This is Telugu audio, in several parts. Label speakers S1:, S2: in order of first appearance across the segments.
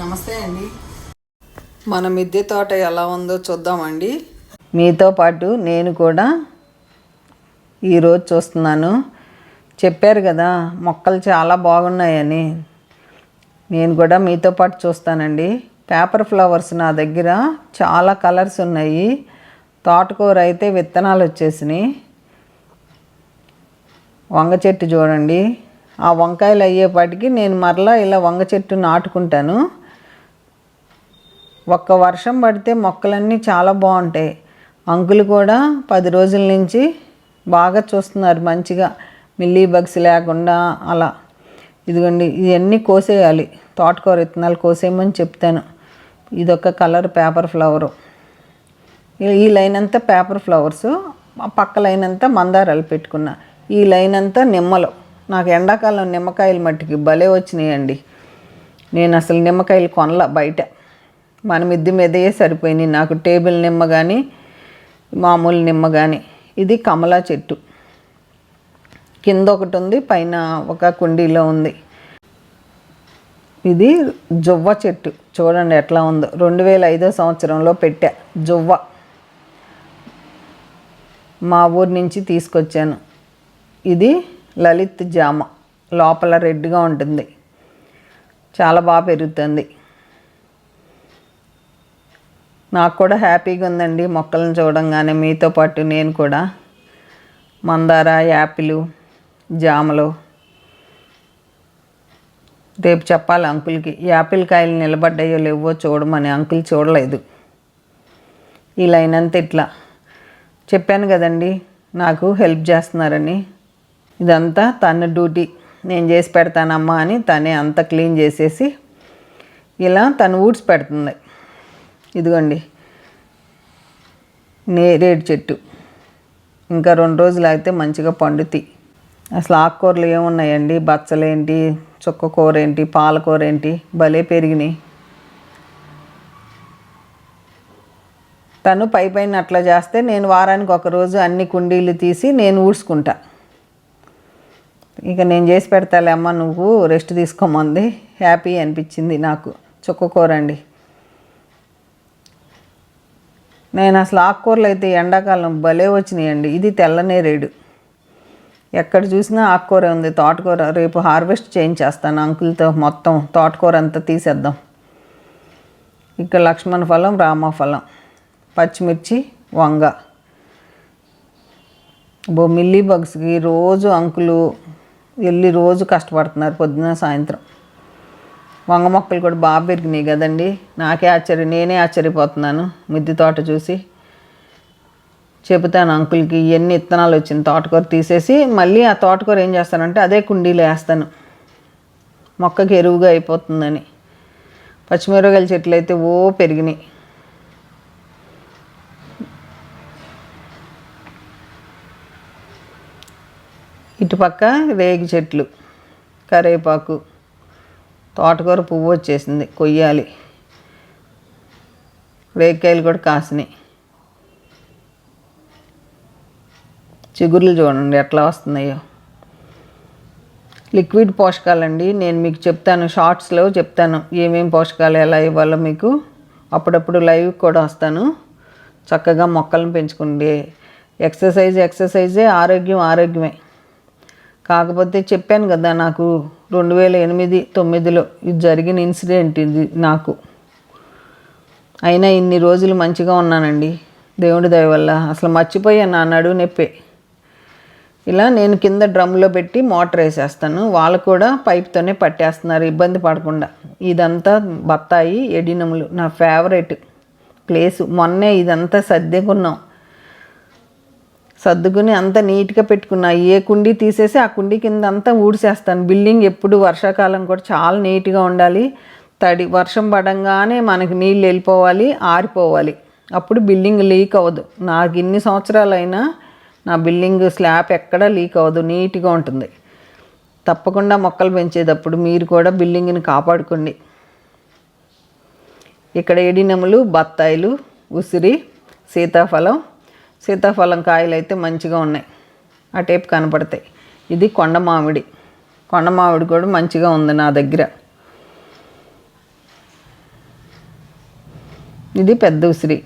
S1: నమస్తే అండి. మన మిద్దె తోట ఎలా ఉందో చూద్దామండి.
S2: మీతో పాటు నేను కూడా ఈరోజు చూస్తున్నాను. చెప్పారు కదా మొక్కలు చాలా బాగున్నాయని. నేను కూడా మీతో పాటు చూస్తానండి. పేపర్ ఫ్లవర్స్ నా దగ్గర చాలా కలర్స్ ఉన్నాయి. తోటకూర అయితే విత్తనాలు వచ్చేసినాయి. వంగ చెట్టు చూడండి. ఆ వంకాయలు అయ్యేపాటికి నేను మరలా ఇలా వంగ చెట్టు నాటుకుంటాను. ఒక్క వర్షం పడితే మొక్కలన్నీ చాలా బాగుంటాయి. అంకులు కూడా పది రోజుల నుంచి బాగా చూస్తున్నారు మంచిగా. మిల్లీ బగ్స్ లేకుండా అలా. ఇదిగోండి ఇవన్నీ కోసేయాలి. తోటకూర విత్తనాలు కోసేయమని చెప్తాను. ఇదొక కలర్ పేపర్ ఫ్లవరు. ఈ లైన్ అంతా పేపర్ ఫ్లవర్స్. పక్క లైన్ అంతా మందారాలు పెట్టుకున్నా. ఈ లైన్ అంతా నిమ్మలు. నాకు ఎండాకాలం నిమ్మకాయలు మట్టికి భలే వచ్చినాయండి. నేను అసలు నిమ్మకాయలు కొనలా బయట. మన మిద్ది మీదయే సరిపోయినాయి. నాకు టేబుల్ నిమ్మ కానీ మామూలు నిమ్మ కానీ ఇది కమలా చెట్టు. కింద ఒకటి ఉంది పైన ఒక కుండీలో ఉంది. ఇది జువ్వ చెట్టు. చూడండి ఎట్లా ఉందో. రెండు వేల ఐదో సంవత్సరంలో పెట్టా జువ్వ. మా ఊరి నుంచి తీసుకొచ్చాను. ఇది లలిత్ జామ. లోపల రెడ్గా ఉంటుంది. చాలా బాగా పెరుగుతుంది. నాకు కూడా హ్యాపీగా ఉందండి మొక్కలను చూడంగానే. మీతో పాటు నేను కూడా. మందార యాపిల్ జామలు. రేపు చెప్పాలి అంకుల్కి. యాపిల్ కాయలు నిలబడ్డాయో లేవో చూడమని. అంకుల్ చూడలేదు. ఈ లైన్ అంతా ఇట్లా. చెప్పాను కదండి నాకు హెల్ప్ చేస్తున్నారని. ఇదంతా తన డ్యూటీ. నేను చేసి పెడతానమ్మా అని తనే అంతా క్లీన్ చేసేసి ఇలా తను ఊడ్చి పెడుతుంది. ఇదిగోండి. నేరేడు చెట్టు. ఇంకా రెండు రోజులు అయితే మంచిగా పండుతాయి అసలు ఆకుకూరలు ఏమున్నాయండి? బచ్చలేంటి? చుక్క కూర ఏంటి పాలకూర ఏంటి భలే పెరిగినాయి. తను పై పైన అట్లా చేస్తే నేను వారానికి ఒక రోజు అన్ని కుండీలు తీసి నేను ఊడ్చుకుంటా. ఇక నేను చేసి పెడతాలే అమ్మ నువ్వు రెస్ట్ తీసుకోమంది. హ్యాపీ అనిపించింది నాకు. చుక్క కూర అండి. నేను అసలు ఆకుకూరలు అయితే ఎండాకాలం భలే వచ్చినాయండి. ఇది తెల్లనేరేడు ఎక్కడ చూసినా ఆకుకూర ఉంది తోటకూర. రేపు హార్వెస్ట్ చేయించేస్తాను అంకుల్తో మొత్తం తోటకూర అంతా తీసేద్దాం. ఇక్కడ లక్ష్మణ ఫలం రామ ఫలం పచ్చిమిర్చి వంగ. బో మిల్లీ బగ్స్కి రోజు అంకులు వెళ్ళి రోజు కష్టపడుతున్నారు పొద్దున సాయంత్రం. వంగ మొక్కలు కూడా బాగా పెరిగినాయి కదండి. నాకే ఆశ్చర్యం నేనే ఆశ్చర్యపోతున్నాను మిద్ది తోట చూసి. చెబుతాను అంకుల్కి ఎన్ని ఇత్తనాలు వచ్చింది తోటకూర తీసేసి మళ్ళీ ఆ తోటకూర ఏం చేస్తానంటే అదే కుండీలో వేస్తాను. మొక్కకి ఎరువుగా అయిపోతుందని. పచ్చిమిరపకాయల చెట్లు అయితే ఓ పెరిగినాయి. ఇటుపక్క రేగి చెట్లు కరివేపాకు. తోటకూర పువ్వు వచ్చేసింది కొయ్యాలి. రేకాయలు కూడా కాసినాయి. చిగురులు చూడండి ఎట్లా వస్తున్నాయో. లిక్విడ్ పోషకాలండి నేను మీకు చెప్తాను షార్ట్స్లో చెప్తాను ఏమేమి పోషకాలు ఎలా ఇవ్వాలో మీకు. అప్పుడప్పుడు లైవ్ కూడా వస్తాను. చక్కగా మొక్కలను పెంచుకుంటే ఎక్సర్సైజ్ ఎక్సర్సైజే ఆరోగ్యం ఆరోగ్యమే. కాకపోతే చెప్పాను కదా నాకు రెండు వేల ఎనిమిది తొమ్మిదిలో ఇది జరిగిన ఇన్సిడెంట్ ఇది నాకు. అయినా ఇన్ని రోజులు మంచిగా ఉన్నానండి. దేవుడి దయ వల్ల. అసలు మర్చిపోయాను నా నడువు నొప్పే. ఇలా నేను కింద డ్రమ్లో పెట్టి మోటార్ వేసేస్తాను. వాళ్ళు కూడా పైప్తోనే పట్టేస్తున్నారు ఇబ్బంది పడకుండా. ఇదంతా బత్తాయి ఎడినములు. నా ఫేవరెట్ ప్లేసు. మొన్నే ఇదంతా సర్దుకున్నాం. సర్దుకుని అంత నీట్గా పెట్టుకున్నా ఏ కుండీ తీసేసి ఆ కుండీ కింద అంతా ఊడిసేస్తాను బిల్డింగ్ ఎప్పుడు వర్షాకాలం కూడా చాలా నీట్గా ఉండాలి. తడి వర్షం పడంగానే మనకి నీళ్ళు వెళ్ళిపోవాలి ఆరిపోవాలి. అప్పుడు బిల్డింగ్ లీక్ అవ్వదు. నాకు ఇన్ని సంవత్సరాలైనా నా బిల్డింగ్ స్లాబ్ ఎక్కడా లీక్ అవ్వదు. నీట్గా ఉంటుంది. తప్పకుండా మొక్కలు పెంచేటప్పుడు మీరు కూడా బిల్డింగ్ని కాపాడుకోండి. ఇక్కడ ఎడినములు బత్తాయిలు ఉసిరి సీతాఫలం సీతాఫలం కాయలు అయితే మంచిగా ఉన్నాయి. ఆ టేప్ కనపడతాయి. ఇది కొండ మామిడి. కొండ మామిడి కూడా మంచిగా ఉంది నా దగ్గర. ఇది పెద్ద ఉసిరి.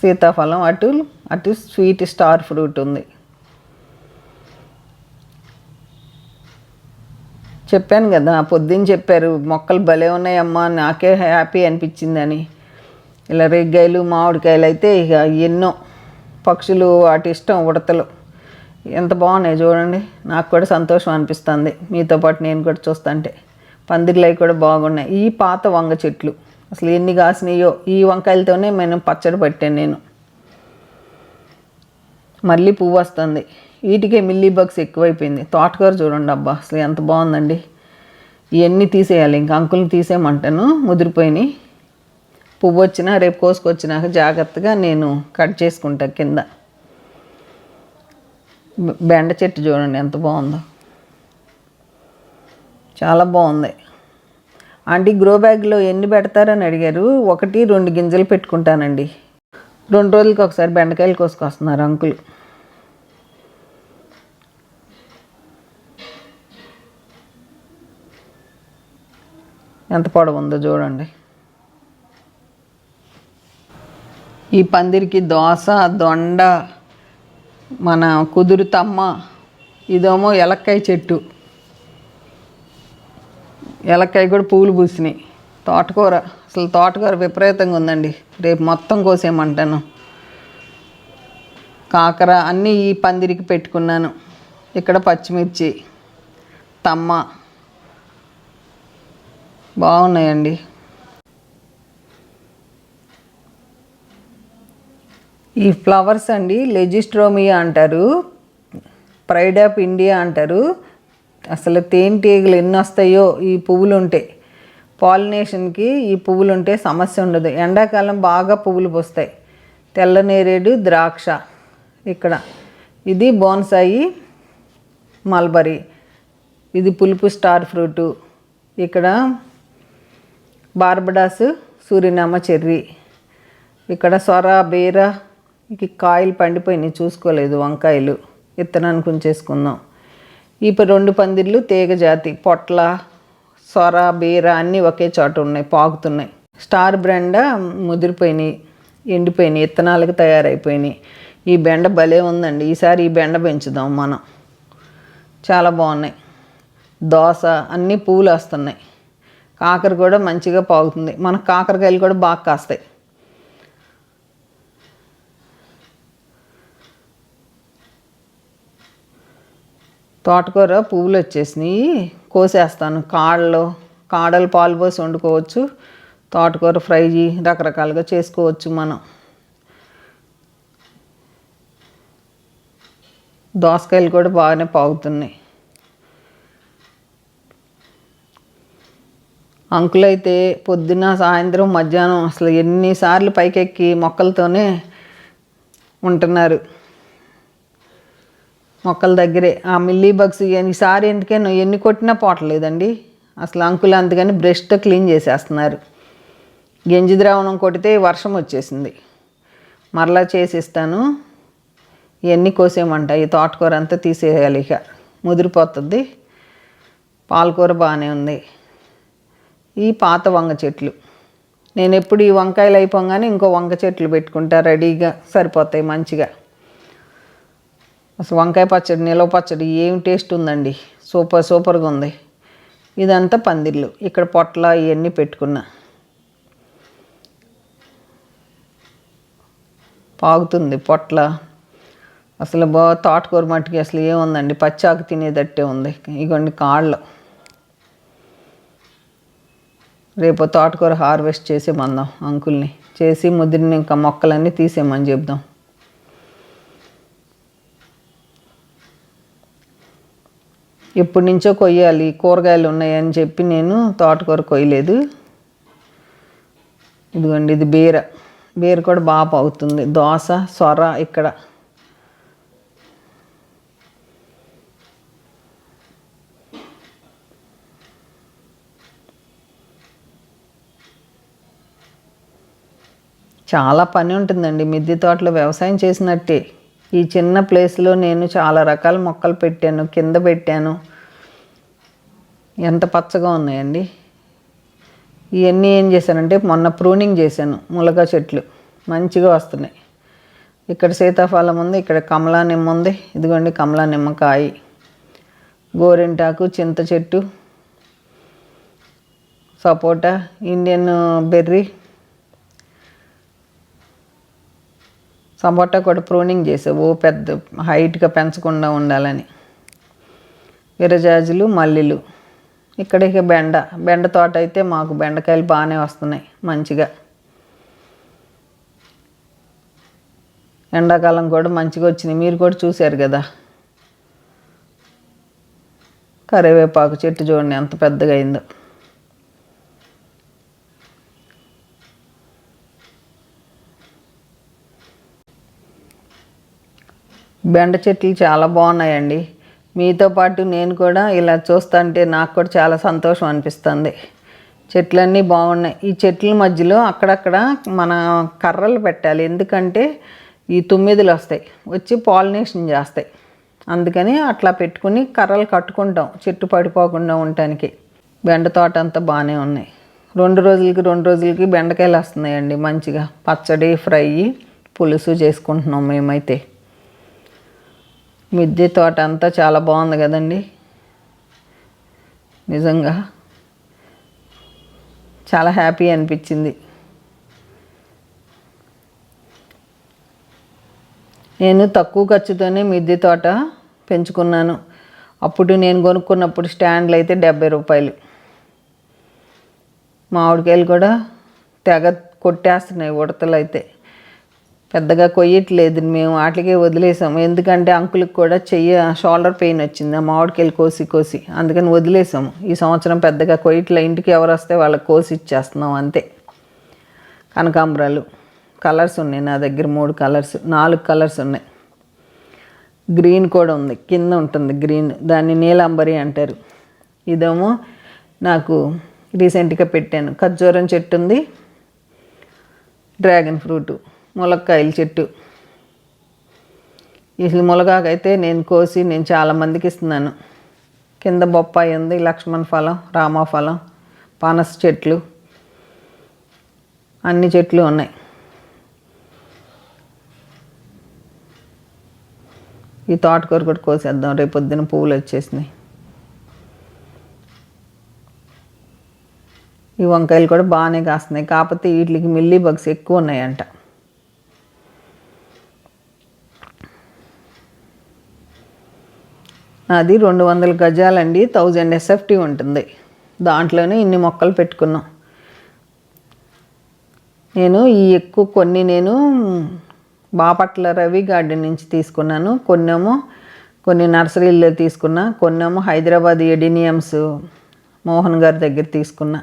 S2: సీతాఫలం అటు అటు స్వీట్ స్టార్ ఫ్రూట్ ఉంది. చెప్పాను కదా పొద్దున్న చెప్పారు మొక్కలు భలే ఉన్నాయమ్మా నాకే హ్యాపీ అనిపించిందని. ఇలా రేగ్గాయలు మామిడికాయలు అయితే ఇక ఎన్నో. పక్షులు వాటి ఇష్టం ఉడతలు. ఎంత బాగున్నాయి చూడండి. నాకు కూడా సంతోషం అనిపిస్తుంది. మీతో పాటు నేను కూడా చూస్తుంటే. పందిర్లు అవి కూడా బాగున్నాయి. ఈ పాత వంగ చెట్లు. అసలు ఎన్ని కాసినాయో. ఈ వంకాయలతోనే నేను పచ్చడి పట్టాను నేను. మళ్ళీ పువ్వు వస్తుంది. వీటికే మిల్లీ బగ్స్ ఎక్కువైపోయింది. తోటకూర చూడండి అబ్బా. అసలు ఎంత బాగుందండి. ఇవన్నీ తీసేయాలి. ఇంకా అంకుల్ని తీసేయమంటాను. ముదిరిపోయినాయి. పువ్వు వచ్చినా రేపు కోసుకొచ్చినాక జాగ్రత్తగా నేను కట్ చేసుకుంటా కింద. బెండ చెట్టు చూడండి ఎంత బాగుందో. చాలా బాగుంది. ఆంటీ గ్రో బ్యాగ్లో ఎన్ని పెడతారని అడిగారు. ఒకటి రెండు గింజలు పెట్టుకుంటానండి. రెండు రోజులకి ఒకసారి బెండకాయలు కోసుకొస్తున్నారు అంకుల్. ఎంత పొడవు ఉందో చూడండి. ఈ పందిరికి దోస దొండ మన కుదురు తమ్మ ఇదేమో ఎలక్కాయ చెట్టు. ఎలక్కాయ కూడా పూలు పూసినాయి. తోటకూర అసలు తోటకూర విపరీతంగా ఉందండి. రేపు మొత్తం కోసేయమంటాను. కాకర అన్నీ ఈ పందిరికి పెట్టుకున్నాను. ఇక్కడ పచ్చిమిర్చి తమ్మ. బాగున్నాయండి. ఈ ఫ్లవర్స్ అండి లెజిస్ట్రోమియా అంటారు ప్రైడ్ ఆఫ్ ఇండియా అంటారు. అసలు తేనెటీగలు ఎన్ని వస్తాయో ఈ పువ్వులు ఉంటే పాలినేషన్కి ఈ పువ్వులు ఉంటే సమస్య ఉండదు. ఎండాకాలం బాగా పువ్వులు పూస్తాయి. తెల్ల నేరేడు ద్రాక్ష ఇక్కడ. ఇది బోన్సాయి మల్బరీ. ఇది పులుపు స్టార్ ఫ్రూటు. ఇక్కడ బార్బడాస్ సూర్యనామ చెర్రీ. ఇక్కడ సొర బీర ఇక కాయలు పండిపోయినాయి చూసుకోలేదు వంకాయలు. విత్తనానికి ఉంచేసుకుందాం ఈ రెండు పందిర్లు తీగ జాతి పొట్ల సొర బీర అన్నీ ఒకే చోట ఉన్నాయి పాకుతున్నాయి స్టార్ బ్రెండ ముదిరిపోయినాయి ఎండిపోయినాయి విత్తనాలకు తయారైపోయినాయి. ఈ బెండ భలే ఉందండి. ఈసారి ఈ బెండ పెంచుదాం మనం. చాలా బాగున్నాయి. దోస అన్నీ పూలు వస్తున్నాయి కాకర కూడా మంచిగా పాగుతుంది. మన కాకరకాయలు కూడా బాగా కాస్తాయి. తోటకూర పువ్వులు వచ్చేసినాయి. కోసేస్తాను కాడలు కాడలు పాలు పోసి వండుకోవచ్చు. తోటకూర ఫ్రై రకరకాలుగా చేసుకోవచ్చు మనం. దోసకాయలు కూడా బాగానే పాగుతున్నాయి. అంకులైతే పొద్దున సాయంత్రం మధ్యాహ్నం అసలు ఎన్నిసార్లు పైకెక్కి మొక్కలతోనే ఉంటున్నారు. మొక్కల దగ్గరే. ఆ మిల్లీ బగ్స్ ఈసారి ఎందుకైనా ఎన్ని కొట్టినా పోవట్లేదండి అసలు అంకులు అందుకని బ్రష్తో క్లీన్ చేసేస్తున్నారు. గంజి ద్రావణం కొడితే వర్షం వచ్చేసింది. మరలా చేసిస్తాను. ఇవన్నీ కోసేమంట. ఈ తోటకూర అంతా తీసేయాలి ఇక. ముదిరిపోతుంది. పాలకూర బాగానే ఉంది. ఈ పాత వంగ చెట్లు. నేను ఎప్పుడు ఈ వంకాయలు అయిపోగానే ఇంకో వంగ చెట్లు పెట్టుకుంటా రెడీగా సరిపోతాయి మంచిగా. అసలు వంకాయ పచ్చడి నిలవ పచ్చడి ఏం టేస్ట్ ఉందండి? సూపర్ సూపర్గా ఉంది. ఇదంతా పందిర్లు. ఇక్కడ పొట్ల ఇవన్నీ పెట్టుకున్నా. పాగుతుంది పొట్ల. అసలు బా తోటకూర మట్టుకి అసలు ఏముందండి పచ్చాకు తినేదట్టే ఉంది. ఇగోండి కాళ్ళు. రేపు తోటకూర హార్వెస్ట్ చేసేమందాం అంకుల్ని. చేసి ముదిరిన ఇంకా మొక్కలన్నీ తీసేయమని చెప్దాం. ఎప్పటి నుంచో కొయ్యాలి కూరగాయలు ఉన్నాయని చెప్పి నేను తోటకూర కొయ్యలేదు. ఇదిగోండి ఇది బీర. బీర కూడా బాగా పాగుతుంది. దోస సొర ఇక్కడ. చాలా పని ఉంటుందండి. మిద్దె తోటలో వ్యవసాయం చేసినట్టే. ఈ చిన్న ప్లేస్లో నేను చాలా రకాల మొక్కలు పెట్టాను కింద పెట్టాను. ఎంత పచ్చగా ఉన్నాయండి. ఇవన్నీ ఏం చేశానంటే మొన్న ప్రూనింగ్ చేశాను ములక చెట్లు మంచిగా వస్తున్నాయి. ఇక్కడ సీతాఫలం ఉంది ఇక్కడ కమలా నిమ్మ ఉంది ఇదిగోండి కమలా నిమ్మకాయ. గోరింటాకు చింత చెట్టు సపోటా ఇండియన్ బెర్రీ సపోటా కూడా ప్రూనింగ్ చేసావు పెద్ద హైట్గా పెంచకుండా ఉండాలని. విరజాజులు మల్లెలు. ఇక్కడ ఇక బెండ బెండ తోట అయితే మాకు బెండకాయలు బాగానే వస్తున్నాయి మంచిగా. ఎండాకాలం కూడా మంచిగా వచ్చినాయి మీరు కూడా చూశారు కదా. కరివేపాకు చెట్టు చూడండి ఎంత పెద్దగా అయిందో. బెండ చెట్లు చాలా బాగున్నాయండి. మీతో పాటు నేను కూడా ఇలా చూస్తుంటే నాకు కూడా చాలా సంతోషం అనిపిస్తుంది. చెట్లన్నీ బాగున్నాయి. ఈ చెట్ల మధ్యలో అక్కడక్కడ మన కర్రలు పెట్టాలి. ఎందుకంటే ఈ తుమ్మిదలు వస్తాయి. వచ్చి పాలినేషన్ చేస్తాయి. అందుకని అట్లా పెట్టుకుని కర్రలు కట్టుకుంటాం. చెట్టు పడిపోకుండా ఉండటానికి. బెండ తోట అంతా బాగానే ఉన్నాయి. రెండు రోజులకి రెండు రోజులకి బెండకాయలు వస్తున్నాయండి మంచిగా. పచ్చడి ఫ్రై పులుసు చేసుకుంటున్నాం మేమైతే. మిద్దె తోట అంతా చాలా బాగుంది కదండి. నిజంగా చాలా హ్యాపీ అనిపించింది. నేను తక్కువ ఖర్చుతోనే మిద్దె తోట పెంచుకున్నాను. అప్పుడు నేను కొనుక్కున్నప్పుడు స్టాండ్లు అయితే డెబ్బై రూపాయలు. మామిడికాయలు కూడా తెగ కొట్టేస్తున్నాయి ఉడతలు అయితే. పెద్దగా కొయ్యట్లేదు. మేము వాటికే వదిలేసాము. ఎందుకంటే అంకులకు కూడా చెయ్యి షోల్డర్ పెయిన్ వచ్చింది. ఆ మామిడికాయలు కోసి కోసి. అందుకని వదిలేసాము. ఈ సంవత్సరం పెద్దగా కొయ్యట్లే. ఇంటికి ఎవరు వస్తే వాళ్ళకి కోసి ఇచ్చేస్తున్నాం అంతే. కనకాంబరాలు. కలర్స్ ఉన్నాయి నా దగ్గర. మూడు కలర్స్ నాలుగు కలర్స్ ఉన్నాయి. గ్రీన్ కూడా ఉంది. కింద ఉంటుంది గ్రీన్. దాన్ని నీలాంబరి అంటారు. ఇదేమో నాకు రీసెంట్గా పెట్టాను. ఖర్జూరం చెట్టు ఉంది. Dragon fruit. ములక్కాయల చెట్టు. ఈ ములగాకైతే నేను కోసి నేను చాలామందికి ఇస్తున్నాను. కింద బొప్పాయి ఉంది లక్ష్మణ ఫలం రామఫలం పనస చెట్లు అన్ని చెట్లు ఉన్నాయి. ఈ తోటకూర కూడా కోసేద్దాం రేపు పొద్దున పువ్వులు వచ్చేసినాయి. ఈ వంకాయలు కూడా బాగానే కాస్తున్నాయి. కాకపోతే వీటికి మిల్లీ బగ్స్ ఎక్కువ ఉన్నాయంట. నాది రెండు వందల గజాలండి థౌజండ్ ఎస్ఎఫ్టీ ఉంటుంది. దాంట్లోనే ఇన్ని మొక్కలు పెట్టుకున్నాం. నేను ఈ ఎక్కువ కొన్ని నేను బాపట్ల రవి గార్డెన్ నుంచి తీసుకున్నాను. కొన్నేమో కొన్ని నర్సరీల్లో తీసుకున్నా కొన్నేమో హైదరాబాద్ ఎడినియమ్స్ మోహన్ గారి దగ్గర తీసుకున్నా.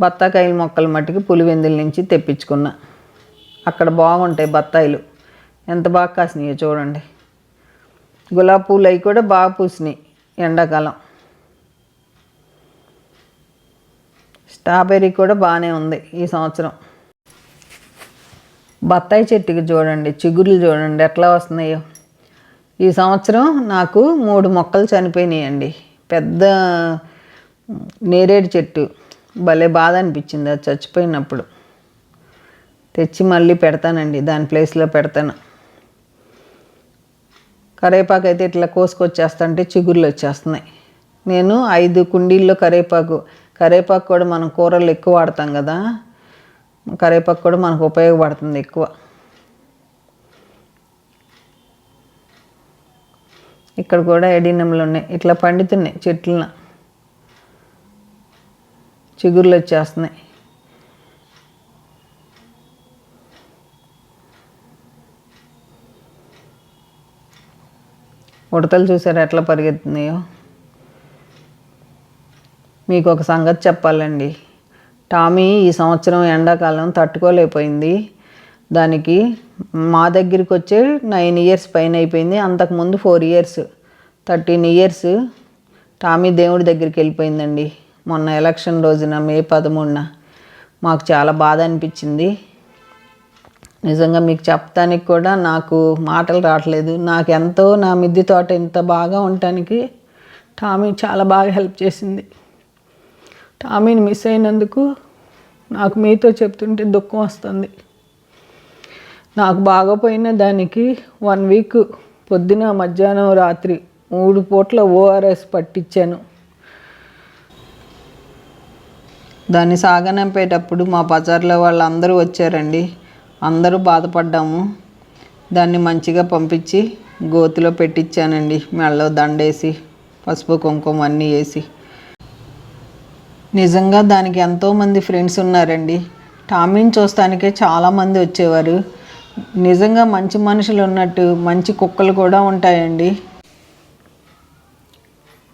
S2: బత్తాకాయల మొక్కల మట్టుకు పులివెందుల నుంచి తెప్పించుకున్నా. అక్కడ బాగుంటాయి బత్తాయిలు. ఎంత బాగా కాసినాయో చూడండి. గులాబీ పూలు అవి కూడా బాగా పూసినాయి ఎండాకాలం. స్ట్రాబెర్రీ కూడా బాగానే ఉంది ఈ సంవత్సరం. బత్తాయి చెట్టుకి చూడండి చిగురులు చూడండి ఎట్లా వస్తున్నాయో. ఈ సంవత్సరం నాకు మూడు మొక్కలు చనిపోయినాయండి. పెద్ద నేరేడు చెట్టు. భలే బాధ అనిపించింది అది చచ్చిపోయినప్పుడు. తెచ్చి మళ్ళీ పెడతానండి దాని ప్లేస్లో పెడతాను. కరేపాకు అయితే ఇట్లా కోసుకొచ్చేస్తుంటే చిగుర్లు వచ్చేస్తున్నాయి. నేను ఐదు కుండీల్లో కరేపాకు కరేపాకు కూడా మనం కూరలు ఎక్కువ వాడతాం కదా కరేపాకు కూడా మనకు ఉపయోగపడుతుంది ఎక్కువ. ఇక్కడ కూడా ఎడినములు ఉన్నాయి. ఇట్లా పండుతున్నాయి చెట్లన. చిగుర్లు వచ్చేస్తున్నాయి. ఉడతలు చూసారు ఎట్లా పరిగెత్తున్నాయో? మీకు ఒక సంగతి చెప్పాలండి. టామీ ఈ సంవత్సరం ఎండాకాలం తట్టుకోలేకపోయింది. దానికి మా దగ్గరికి వచ్చే నైన్ ఇయర్స్ పైన అయిపోయింది. అంతకుముందు four years thirteen years Tommy దేవుడి దగ్గరికి వెళ్ళిపోయిందండి. మొన్న ఎలక్షన్ రోజున మే పదమూడున. మాకు చాలా బాధ అనిపించింది. నిజంగా మీకు చెప్పడానికి కూడా నాకు మాటలు రావట్లేదు. నాకు ఎంతో నా మిద్దె తోట ఇంత బాగా ఉండటానికి టామీ చాలా బాగా హెల్ప్ చేసింది. టామీని మిస్ అయినందుకు నాకు మీతో చెప్తుంటే దుఃఖం వస్తుంది. నాకు బాగపోయిన దానికి వన్ వీక్ పొద్దున మధ్యాహ్నం రాత్రి మూడు పూట్ల ఓఆర్ఎస్ పట్టించాను. దాన్ని సాగనంపేటప్పుడు మా బజార్లో వాళ్ళందరూ వచ్చారండి. అందరూ బాధపడ్డాము. దాన్ని మంచిగా పంపించి గోతిలో పెట్టించానండి మెళ్ళలో దండేసి పసుపు కుంకుమ అన్నీ వేసి. నిజంగా దానికి ఎంతోమంది ఫ్రెండ్స్ ఉన్నారండి. టామీని చూస్తానికే చాలామంది వచ్చేవారు. నిజంగా మంచి మనుషులు ఉన్నట్టు మంచి కుక్కలు కూడా ఉంటాయండి.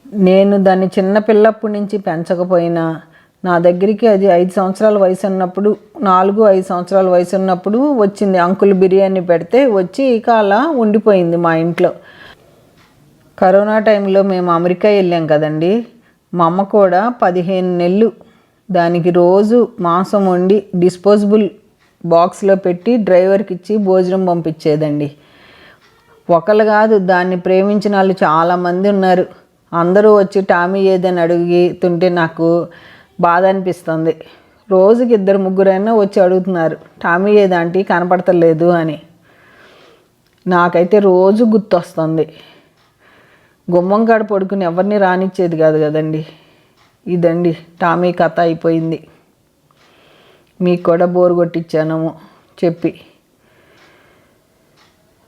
S2: నేను దాన్ని చిన్న పిల్లప్పటి నుంచి పెంచకపోయినా నా దగ్గరికి అది ఐదు సంవత్సరాల వయసు ఉన్నప్పుడు నాలుగు ఐదు సంవత్సరాల వయసు ఉన్నప్పుడు వచ్చింది. అంకుల్ బిర్యానీ పెడితే వచ్చి ఇక అలా ఉండిపోయింది మా ఇంట్లో. కరోనా టైంలో మేము అమెరికా వెళ్ళాం కదండి. మా అమ్మ కూడా పదిహేను నెలలు దానికి రోజు మాంసం వండి డిస్పోజబుల్ బాక్స్లో పెట్టి డ్రైవర్కి ఇచ్చి భోజనం పంపించేదండి. ఒకళ్ళు కాదు దాన్ని ప్రేమించిన వాళ్ళు చాలామంది ఉన్నారు. అందరూ వచ్చి టామీ ఏదని అడుగుతుంటే నాకు బాధ అనిపిస్తుంది రోజుకి ఇద్దరు ముగ్గురైనా వచ్చి అడుగుతున్నారు టామీ ఏదాంటి కనపడతలేదు అని. నాకైతే రోజు గుర్తొస్తుంది. గుమ్మం కాడ పడుకుని ఎవరిని రానిచ్చేది కాదు కదండి. ఇదండి టామీ కథ అయిపోయింది. మీకు కూడా బోరు కొట్టించాను చెప్పి.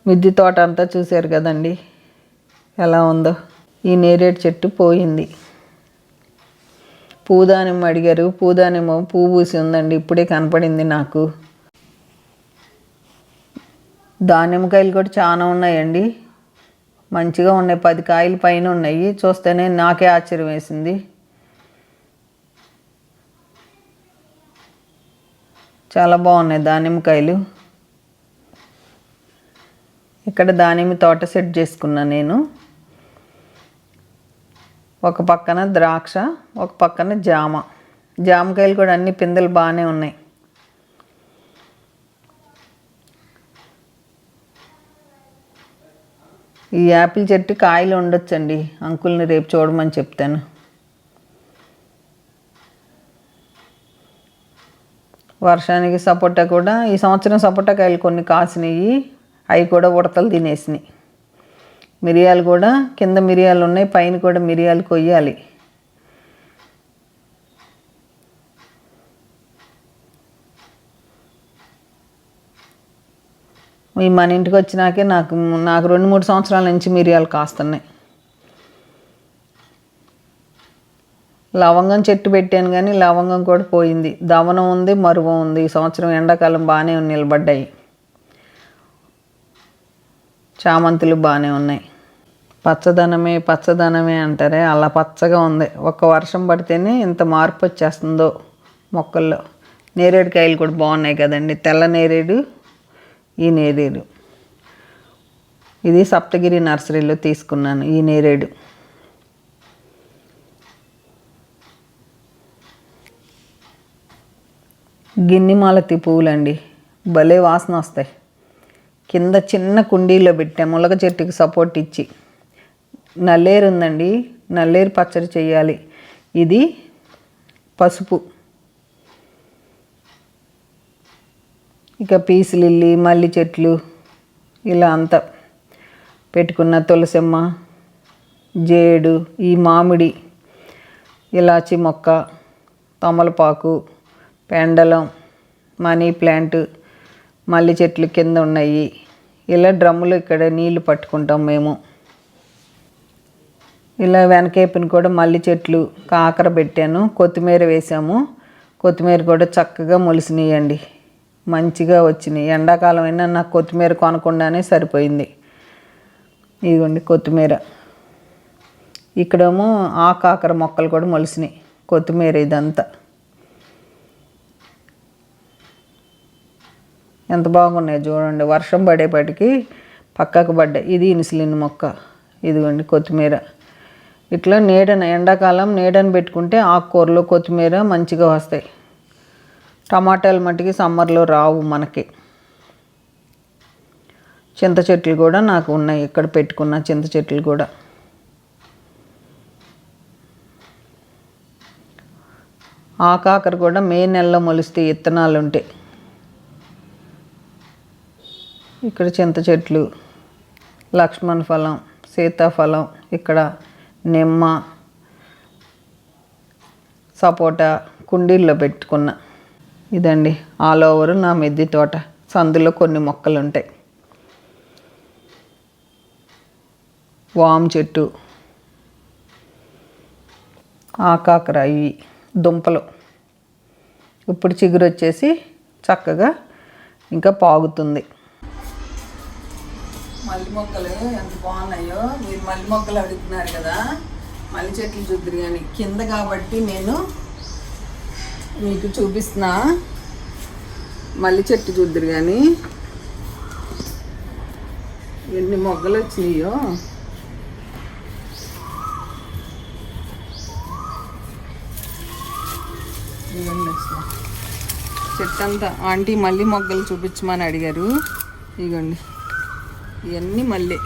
S2: మిద్ది తోట అంతా చూశారు కదండి. ఎలా ఉందో. ఈ నేరేడు చెట్టు పోయింది. పూదానిమ్మ అడిగారు. పూదానిమ్మ పువ్వు పూసి ఉందండి. ఇప్పుడే కనపడింది నాకు. దానిమ్మకాయలు కూడా చాలా ఉన్నాయండి. మంచిగా ఉన్నాయి. పది కాయలు పైన ఉన్నాయి. చూస్తేనే నాకే ఆశ్చర్యం వేసింది. చాలా బాగున్నాయి దానిమ్మకాయలు. ఇక్కడ దానిమ్మ తోట సెట్ చేసుకున్నా నేను. ఒక పక్కన ద్రాక్ష ఒక పక్కన జామ. జామకాయలు కూడా అన్ని పిందెలు బాగానే ఉన్నాయి. ఈ యాపిల్ చెట్టు కాయలు ఉండొచ్చండి. అంకుల్ని రేపు చూడమని చెప్తాను. వర్షానికి సపోటా కూడా ఈ సంవత్సరం సపోటా కాయలు కొన్ని కాసినాయి. అవి కూడా ఉడతలు తినేసినాయి. మిరియాలు కూడా కింద మిరియాలు ఉన్నాయి పైన కూడా మిరియాలు కొయ్యాలి. ఈ మన ఇంటికి వచ్చినాకే నాకు నాకు రెండు మూడు సంవత్సరాల నుంచి మిరియాలు కాస్తున్నాయి. లవంగం చెట్టు పెట్టాను కానీ లవంగం కూడా పోయింది. దవనం ఉంది మరువం ఉంది. ఈ సంవత్సరం ఎండాకాలం బాగానే నిలబడ్డాయి. చామంతులు బాగానే ఉన్నాయి. పచ్చదనమే పచ్చదనమే అంటారే అలా పచ్చగా ఉంది. ఒక్క వర్షం పడితేనే ఇంత మార్పు వచ్చేస్తుందో మొక్కల్లో. నేరేడు కాయలు కూడా బాగున్నాయి కదండి. తెల్ల నేరేడు ఈ నేరేడు. ఇది సప్తగిరి నర్సరీలో తీసుకున్నాను ఈ నేరేడు. గిన్నెమాలతి పువ్వులండి. భలే వాసన వస్తాయి. కింద చిన్న కుండీలో పెట్టాం ములగ చెట్టుకి సపోర్ట్ ఇచ్చి. నల్లేరు ఉందండి నల్లేరు పచ్చడి చేయాలి. ఇది పసుపు. ఇక పీసు లిల్లీ మల్లి చెట్లు ఇలా అంతా పెట్టుకున్న తులసమ్మ జేడు ఈ మామిడి ఇలాచి మొక్క తమలపాకు పెండలం మనీ ప్లాంట్ మల్లె చెట్లు కింద ఉన్నాయి. ఇలా డ్రమ్ములు ఇక్కడ నీళ్ళు పట్టుకుంటాం మేము. ఇలా వెనకేపుని కూడా మల్లి చెట్లు కాకర పెట్టాను. కొత్తిమీర వేసాము. కొత్తిమీర కూడా చక్కగా మొలిసినాయండి. మంచిగా వచ్చినాయి. ఎండాకాలం అయినా నాకు కొత్తిమీర కొనకుండానే సరిపోయింది. ఇదిగోండి కొత్తిమీర. ఇక్కడేమో ఆ కాకర మొక్కలు కూడా మొలిసినాయి. కొత్తిమీర ఇదంతా. ఎంత బాగున్నాయి చూడండి. వర్షం పడేపటికి పక్కకు పడ్డాయి. ఇది ఇన్సులిన్ మొక్క. ఇదిగోండి కొత్తిమీర. ఇట్లా నీడన ఎండాకాలం నీడని పెట్టుకుంటే ఆకుకూరలు కొత్తిమీర మంచిగా వస్తాయి. టమాటాలు మట్టికి సమ్మర్లో రావు మనకి. చింత చెట్లు కూడా నాకు ఉన్నాయి. ఇక్కడ పెట్టుకున్న చింత చెట్లు కూడా. ఆకాకర కూడా మే నెలలో మొలిస్తే ఇత్తనాలు ఉంటాయి ఇక్కడ చింత చెట్లు లక్ష్మణ ఫలం సీతాఫలం ఇక్కడ నిమ్మ సపోటా కుండీల్లో పెట్టుకున్న. ఇదండి ఆల్ ఓవర్ నా మిద్ది తోట. సందులో కొన్ని మొక్కలు ఉంటాయి వామ్ చెట్టు ఆకాకర ఇవి దుంపలు. ఇప్పుడు చిగురు వచ్చేసి చక్కగా ఇంకా పాగుతుంది.
S1: మల్లి మొక్కలు ఎంత బాగున్నాయో. మీరు మల్లి మొక్కలు అడుగుతున్నారు కదా. మల్లి చెట్లు చూద్దరు కానీ కింద కాబట్టి నేను మీకు చూపిస్తున్నా. మల్లి చెట్టు చూద్దరు కానీ ఎన్ని మొగ్గలు వచ్చినాయో. ఇదిగోండి అసలు. ఆంటీ మళ్ళీ మొగ్గలు చూపించమని అడిగారు. ఇగోండి. ఇవన్నీ మళ్ళీ.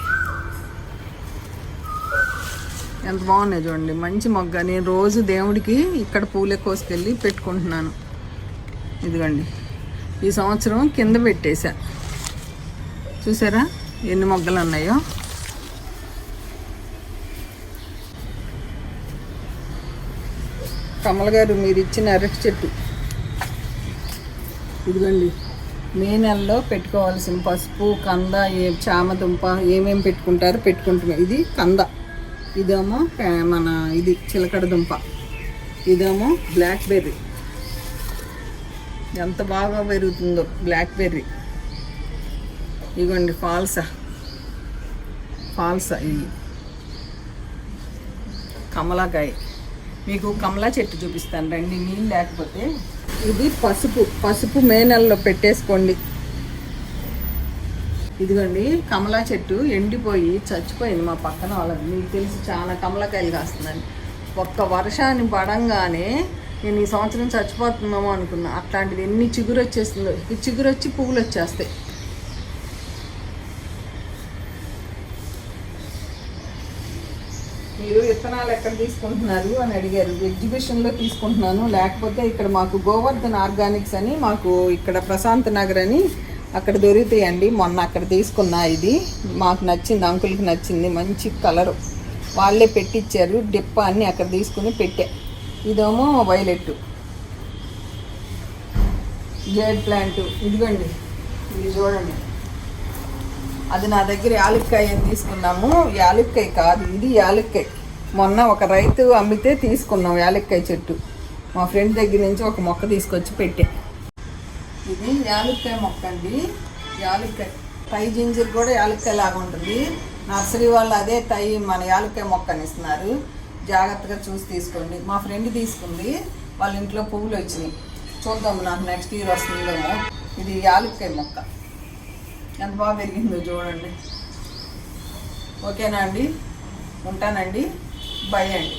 S1: ఎంత బాగున్నాయి చూడండి. మంచి మొగ్గ. నేను రోజు దేవుడికి ఇక్కడ పూలే కోసుకెళ్ళి పెట్టుకుంటున్నాను. ఇదిగోండి. ఈ సంవత్సరం కింద పెట్టేశా. చూసారా? ఎన్ని మొగ్గలు ఉన్నాయో? కమల్ గారు మీరు ఇచ్చిన అరటి చెట్టు. ఇదిగోండి. మే నెలలో పెట్టుకోవాల్సిన పసుపు కంద ఏ చామదుంప ఏమేమి పెట్టుకుంటారో పెట్టుకుంటున్నాం. ఇది కంద. ఇదేమో మన ఇది చిలకడ దుంప. ఇదేమో బ్లాక్ బెర్రీ ఎంత బాగా పెరుగుతుందో బ్లాక్ బెర్రీ ఇగోండి ఫాల్సా. ఫాల్సా ఇది. కమలాకాయ. మీకు కమలా చెట్టు చూపిస్తాను రండి నీళ్ళు లేకపోతే. ఇది పసుపు పసుపు మే నెలలో పెట్టేసుకోండి. ఇదిగోండి కమలా చెట్టు ఎండిపోయి చచ్చిపోయింది మా పక్కన వాళ్ళది. మీకు తెలిసి చాలా కమలకాయలు కాస్తుందని ఒక్క వర్షాన్ని పడంగానే నేను ఈ సంవత్సరం చచ్చిపోతున్నామో అనుకున్నా. అట్లాంటిది ఎన్ని చిగురు వచ్చేస్తుందో ఈ చిగురు వచ్చి పువ్వులు వచ్చేస్తాయి. మీరు విత్తనాలు ఎక్కడ తీసుకుంటున్నారు అని అడిగారు. ఎగ్జిబిషన్లో తీసుకుంటున్నాను. లేకపోతే ఇక్కడ మాకు గోవర్ధన్ ఆర్గానిక్స్ అని మాకు ఇక్కడ ప్రశాంత్ నగర్ అని అక్కడ దొరుకుతాయండి. మొన్న అక్కడ తీసుకున్నా ఇది. మాకు నచ్చింది అంకుల్కి నచ్చింది. మంచి కలరు. వాళ్ళే పెట్టిచ్చారు. డిప్ప అన్నీ అక్కడ తీసుకుని పెట్టా. ఇదేమో వైలెట్ జేడ్ ప్లాంట్ ఇదిగోండి. ఇది చూడండి. అది నా దగ్గర యాలక్కాయ అని తీసుకున్నాము. యాలక్కాయ కాదు ఇది యాలక్కాయ. మొన్న ఒక రైతు అమ్మితే తీసుకున్నాం యాలక్కాయ చెట్టు. మా ఫ్రెండ్ దగ్గర నుంచి ఒక మొక్క తీసుకొచ్చి పెట్టే. ఇది యాలక్కాయ మొక్క అండి. యాలక్కాయ. టై జింజర్ కూడా యాలక్కాయ లాగా ఉంటుంది. నర్సరీ వాళ్ళు అదే టై మన యాలక్కాయ మొక్కని ఇస్తున్నారు. జాగ్రత్తగా చూసి తీసుకోండి. మా ఫ్రెండ్ తీసుకుంది. వాళ్ళ ఇంట్లో పువ్వులు వచ్చినాయి. చూద్దాం నాకు నెక్స్ట్ ఇయర్ వస్తుందేమో. ఇది యాలక్కాయ మొక్క. ఎంత బాగా పెరిగిందో చూడండి. ఓకేనా అండి? ఉంటానండి. బై అండి.